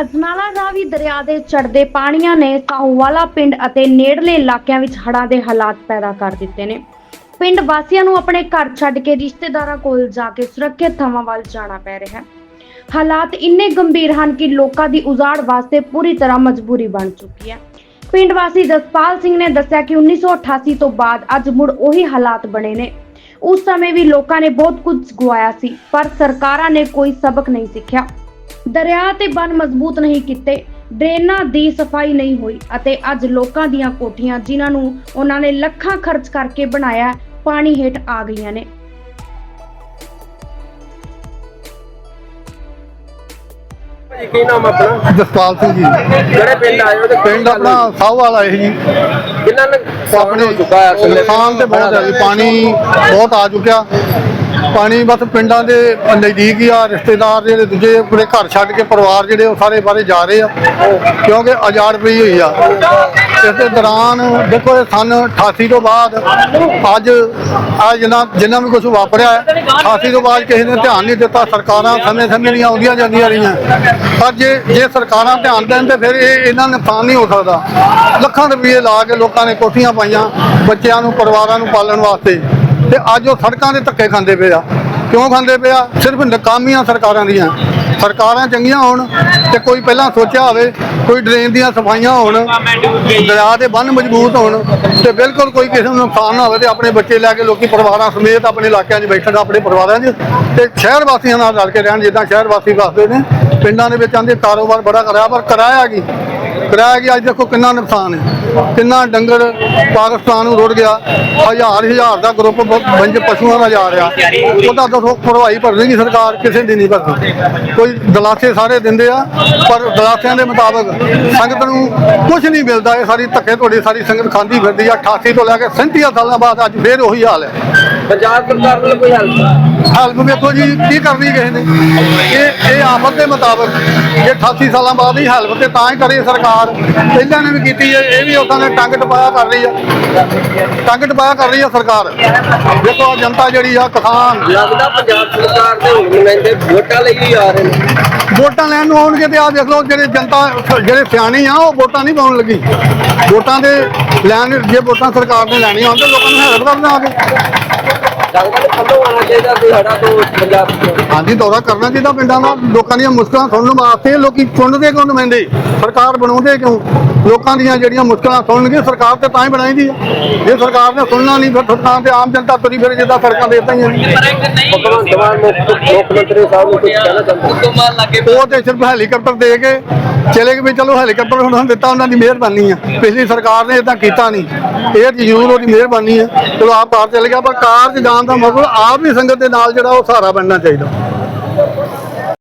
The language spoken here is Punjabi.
ਅਜਨਾਲਾ ਰਾਵੀ ਦਰਿਆ ਦੇ ਚੜ੍ਹਦੇ ਪਾਣੀਆਂ ਨੇ ਕਾਹੂਵਾਲਾ ਪਿੰਡ ਅਤੇ ਨੇੜਲੇ ਇਲਾਕਿਆਂ ਵਿੱਚ ਹੜ੍ਹਾਂ ਦੇ ਹਾਲਾਤ ਪੈਦਾ ਕਰ ਦਿੱਤੇ ਨੇ। ਪਿੰਡ ਵਾਸੀਆਂ ਨੂੰ ਆਪਣੇ ਘਰ ਛੱਡ ਕੇ ਰਿਸ਼ਤੇਦਾਰਾਂ ਕੋਲ ਜਾ ਕੇ ਸੁਰੱਖਿਅਤ ਥਾਵਾਂ ਵੱਲ ਜਾਣਾ ਪੈ ਰਿਹਾ ਹੈ। ਹਾਲਾਤ ਇੰਨੇ ਗੰਭੀਰ ਹਨ ਕਿ ਲੋਕਾਂ ਦੀ ਉਜਾੜ ਵਾਸਤੇ ਪੂਰੀ ਤਰ੍ਹਾਂ ਮਜਬੂਰੀ ਬਣ ਚੁੱਕੀ ਹੈ। ਪਿੰਡ ਵਾਸੀ ਜਸਪਾਲ ਸਿੰਘ ਨੇ ਦੱਸਿਆ ਕਿ 1988 ਤੋਂ ਬਾਅਦ ਅੱਜ ਮੁੜ ਉਹੀ ਹਾਲਾਤ ਬਣੇ ਨੇ। ਉਸ ਸਮੇਂ ਵੀ ਲੋਕਾਂ ਨੇ ਬਹੁਤ ਕੁਝ ਗਵਾਇਆ ਸੀ, ਪਰ ਸਰਕਾਰਾਂ ਨੇ ਕੋਈ ਸਬਕ ਨਹੀਂ ਸਿੱਖਿਆ। ਦਰਿਆ ਤੇ ਬੰਨ ਮਜ਼ਬੂਤ ਨਹੀਂ ਕੀਤੇ ਡਰੇਨਾਂ ਦੀ ਸਫ਼ਾਈ ਨਹੀਂ ਹੋਈ ਅਤੇ ਅੱਜ ਲੋਕਾਂ ਦੀਆਂ ਕੋਠੀਆਂ ਜਿਨ੍ਹਾਂ ਨੂੰ ਉਹਨਾਂ ਨੇ ਲੱਖਾਂ ਖਰਚ ਕਰਕੇ ਬਣਾਇਆ ਪਾਣੀ ਹੇਠ ਆ ਗਈਆਂ ਨੇ। ਕੀ ਨਾਮ ਆਪਣਾ? ਜਸਪਾਲ ਸਿੰਘ ਜੀ। ਜਿਹੜੇ ਪਿੰਡ ਆਏ ਹੋ ਤੇ ਪਿੰਡ ਆਪਣਾ ਸਾਹੂ ਵਾਲਾ ਇਹ ਜੀ। ਕਿੰਨਾ ਨੁਕਸਾਨ ਹੋ ਚੁੱਕਾ ਹੈ ਅਸਲ ਨੁਕਸਾਨ ਤੇ ਬਹੁਤ ਹੈ ਜੀ ਪਾਣੀ ਬਹੁਤ ਆ ਚੁੱਕਿਆ। ਪਾਣੀ ਬਸ ਪਿੰਡਾਂ ਦੇ ਨਜ਼ਦੀਕ ਹੀ ਆ, ਰਿਸ਼ਤੇਦਾਰ ਜਿਹੜੇ ਦੂਜੇ ਆਪਣੇ ਘਰ ਛੱਡ ਕੇ ਪਰਿਵਾਰ ਜਿਹੜੇ ਉਹ ਸਾਰੇ ਬਾਰੇ ਜਾ ਰਹੇ ਆ, ਕਿਉਂਕਿ ਆਜ਼ਾਦ ਪਈ ਹੋਈ ਆ। ਇਸ ਦੇ ਦੌਰਾਨ ਦੇਖੋ ਇਹ ਸਨ 88 ਤੋਂ ਬਾਅਦ ਅੱਜ ਆ ਜਿੰਨਾ ਜਿੰਨਾ ਵੀ ਕੁਝ ਵਾਪਰਿਆ ਹੈ 88 ਤੋਂ ਬਾਅਦ ਕਿਸੇ ਨੇ ਧਿਆਨ ਨਹੀਂ ਦਿੱਤਾ, ਸਰਕਾਰਾਂ ਸਮੇਂ ਸਮੇਂ ਦੀਆਂ ਆਉਂਦੀਆਂ ਜਾਂਦੀਆਂ ਰਹੀਆਂ। ਪਰ ਜੇ ਜੇ ਸਰਕਾਰਾਂ ਧਿਆਨ ਦੇਣ ਤੇ ਫਿਰ ਇਹ ਇਹਨਾਂ ਨੁਕਸਾਨ ਨਹੀਂ ਹੋ ਸਕਦਾ। ਲੱਖਾਂ ਰੁਪਏ ਲਾ ਕੇ ਲੋਕਾਂ ਨੇ ਕੋਠੀਆਂ ਪਾਈਆਂ ਬੱਚਿਆਂ ਨੂੰ, ਪਰਿਵਾਰਾਂ ਨੂੰ ਪਾਲਣ ਵਾਸਤੇ। ਤੇ ਅੱਜ ਉਹ ਸੜਕਾਂ ਦੇ ਧੱਕੇ ਖਾਂਦੇ ਪਏ ਆ। ਕਿਉਂ ਖਾਂਦੇ ਪਏ ਆ? ਸਿਰਫ ਨਕਾਮੀਆਂ ਸਰਕਾਰਾਂ ਦੀਆਂ। ਸਰਕਾਰਾਂ ਚੰਗੀਆਂ ਹੋਣ ਤੇ ਕੋਈ ਪਹਿਲਾਂ ਸੋਚਿਆ ਹੋਵੇ, ਕੋਈ ਡਰੇਨ ਦੀਆਂ ਸਫਾਈਆਂ ਹੋਣ, ਦਰਿਆ ਦੇ ਬੰਨ ਮਜ਼ਬੂਤ ਹੋਣ ਤੇ ਬਿਲਕੁਲ ਕੋਈ ਕਿਸੇ ਨੂੰ ਨੁਕਸਾਨ ਨਾ ਹੋਵੇ ਤੇ ਆਪਣੇ ਬੱਚੇ ਲੈ ਕੇ ਲੋਕੀ ਪਰਿਵਾਰਾਂ ਸਮੇਤ ਆਪਣੇ ਇਲਾਕਿਆਂ 'ਚ ਬੈਠਣ, ਆਪਣੇ ਪਰਿਵਾਰਾਂ 'ਚ ਤੇ ਸ਼ਹਿਰ ਵਾਸੀਆਂ ਨਾਲ ਰਲ ਕੇ ਰਹਿਣ, ਜਿੱਦਾਂ ਸ਼ਹਿਰ ਵਾਸੀ ਵਸਦੇ ਨੇ। ਪਿੰਡਾਂ ਦੇ ਵਿੱਚ ਆਂਦੇ ਕਾਰੋਬਾਰ ਬੜਾ ਕਰਾਇਆ ਪਰ ਕਰਾਇਆ ਕੀ? ਕਰਾਇਆ ਕਿ ਅੱਜ ਦੇਖੋ ਕਿੰਨਾ ਨੁਕਸਾਨ ਹੈ। ਕਿੰਨਾ ਡੰਗਰ ਪਾਕਿਸਤਾਨ ਨੂੰ ਰੁੜ ਗਿਆ। ਹਜ਼ਾਰ ਹਜ਼ਾਰ ਦਾ ਗਰੁੱਪ ਬੰਜ ਪਸ਼ੂਆਂ ਦਾ ਜਾ ਰਿਹਾ। ਉਹਦਾ ਦੱਸੋ ਭਰਵਾਈ ਭਰਨੇਗੀ ਸਰਕਾਰ, ਕਿਸੇ ਦੀ ਨਹੀਂ ਭਰਦੀ ਕੋਈ ਦਲਾਸੇ ਸਾਰੇ ਦਿੰਦੇ ਆ, ਪਰ ਦਲਾਸਿਆਂ ਦੇ ਮੁਤਾਬਕ ਸੰਗਤ ਨੂੰ ਕੁਝ ਨਹੀਂ ਮਿਲਦਾ। ਇਹ ਸਾਰੀ ਧੱਕੇ ਤੁਹਾਡੀ ਸਾਰੀ ਸੰਗਤ ਖਾਂਦੀ ਫਿਰਦੀ ਆ। 88 ਤੋਂ ਲੈ ਕੇ 37 ਸਾਲਾਂ ਬਾਅਦ ਅੱਜ ਫੇਰ ਉਹੀ ਹਾਲ ਹੈ। ਪੰਜਾਬ ਸਰਕਾਰ ਵੱਲੋਂ ਕੋਈ ਹੈਲਪ ਹੈਲਪ ਵੇਖੋ ਜੀ ਕੀ ਕਰਨੀ ਕਿਸੇ ਨੇ। ਇਹ ਇਹ ਆਫਤ ਦੇ ਮੁਤਾਬਕ ਇਹ 88 ਸਾਲਾਂ ਬਾਅਦ ਹੀ ਹੈਲਪ ਤੇ ਤਾਂ ਹੀ ਕਰੀ ਸਰਕਾਰ। ਪਹਿਲਾਂ ਨੇ ਵੀ ਕੀਤੀ ਹੈ ਇਹ ਵੀ ਉਦਾਂ ਦੇ ਟੰਗ ਟਪਾਇਆ ਕਰ ਰਹੀ ਆ। ਟੰਗ ਟਪਾਇਆ ਕਰ ਰਹੀ ਆ ਸਰਕਾਰ। ਦੇਖੋ ਜਨਤਾ ਜਿਹੜੀ ਆ ਕਿਸਾਨ। ਲੱਗਦਾ ਪੰਜਾਬ ਸਰਕਾਰ ਦੇ ਹੁਣ ਨੁਮਾਇੰਦੇ ਵੋਟਾਂ ਲਈ ਹੀ ਆ ਰਹੇ ਨੇ। ਵੋਟਾਂ ਲੈਣ ਨੂੰ ਆਉਣਗੇ ਤੇ ਆ ਦੇਖ ਲਓ ਜਿਹੜੇ ਜਨਤਾ ਜਿਹੜੇ ਸਿਆਣੇ ਆ ਉਹ ਵੋਟਾਂ ਨਹੀਂ ਪਾਉਣ ਲੱਗੀ। ਵੋਟਾਂ ਦੇ ਲੈਣ ਜੇ ਵੋਟਾਂ ਸਰਕਾਰ ਨੇ ਲੈਣੀਆਂ ਹੋਣ ਤੇ ਲੋਕਾਂ ਨੂੰ ਹੈਲਪ ਕਰਨਾ ਆ ਕੇ ਲੱਗਦਾ ਕਿ ਚਾਹੀਦਾ ਕੋਈ ਹੜਾ ਤੋਂ ਪੰਜਾਬ ਹਾਂਜੀ, ਦੌਰਾ ਕਰਨਾ ਚਾਹੀਦਾ ਪਿੰਡਾਂ ਦਾ, ਲੋਕਾਂ ਦੀਆਂ ਮੁਸ਼ਕਲਾਂ ਸੁਣਨ ਵਾਸਤੇ, ਲੋਕੀ ਚੁਣਦੇ ਕਿਉਂ ਨੁਮਾਇੰਦੇ ਸਰਕਾਰ ਬਣਾਉਂਦੇ ਕਿਉਂ? ਲੋਕਾਂ ਦੀਆਂ ਜਿਹੜੀਆਂ ਮੁਸ਼ਕਲਾਂ ਸੁਣਨਗੇ ਸਰਕਾਰ ਤੇ ਤਾਂ ਹੀ ਬਣਾਈਦੀ ਹੈ ਜੇ ਸਰਕਾਰ ਨੇ ਸੁਣਨਾ ਨਹੀਂ ਫਿਰ ਸਰਕਾਰ ਤੇ ਆਮ ਜਨਤਾ ਤੁਰੀ ਫਿਰ ਜਿੱਦਾਂ ਸੜਕਾਂ ਦੇ ਇਦਾਂ ਹੀ ਮੁੱਖ ਮੁੱਖ ਮੰਤਰੀ ਸਾਹਿਬ ਨੂੰ ਕੁਝ ਕਹਿਣਾ ਚਾਹੁੰਦੇ ਉਹ ਤੇ ਸਿਰਫ ਹੈਲੀਕਾਪਟਰ ਦੇ ਕੇ ਚਲੇ ਗਏ ਵੀ ਚਲੋ ਹੈਲੀਕਾਪਟਰ ਉਹਨਾਂ ਨੂੰ ਦਿੱਤਾ ਉਹਨਾਂ ਦੀ ਮਿਹਰਬਾਨੀ ਆ। ਪਿਛਲੀ ਸਰਕਾਰ ਨੇ ਇਦਾਂ ਕੀਤਾ ਨਹੀਂ। ਇਹ ਜ਼ਰੂਰ ਉਹਦੀ ਮਿਹਰਬਾਨੀ ਹੈ ਚਲੋ ਆਪ ਕਾਰ ਚਲੇ ਗਿਆ ਪਰ ਕਾਰ 'ਚ ਜਾਣ ਦਾ ਮਤਲਬ ਆਪ ਹੀ ਸੰਗਤ ਦੇ ਨਾਲ ਜਿਹੜਾ ਉਹ ਸਹਾਰਾ ਬਣਨਾ ਚਾਹੀਦਾ।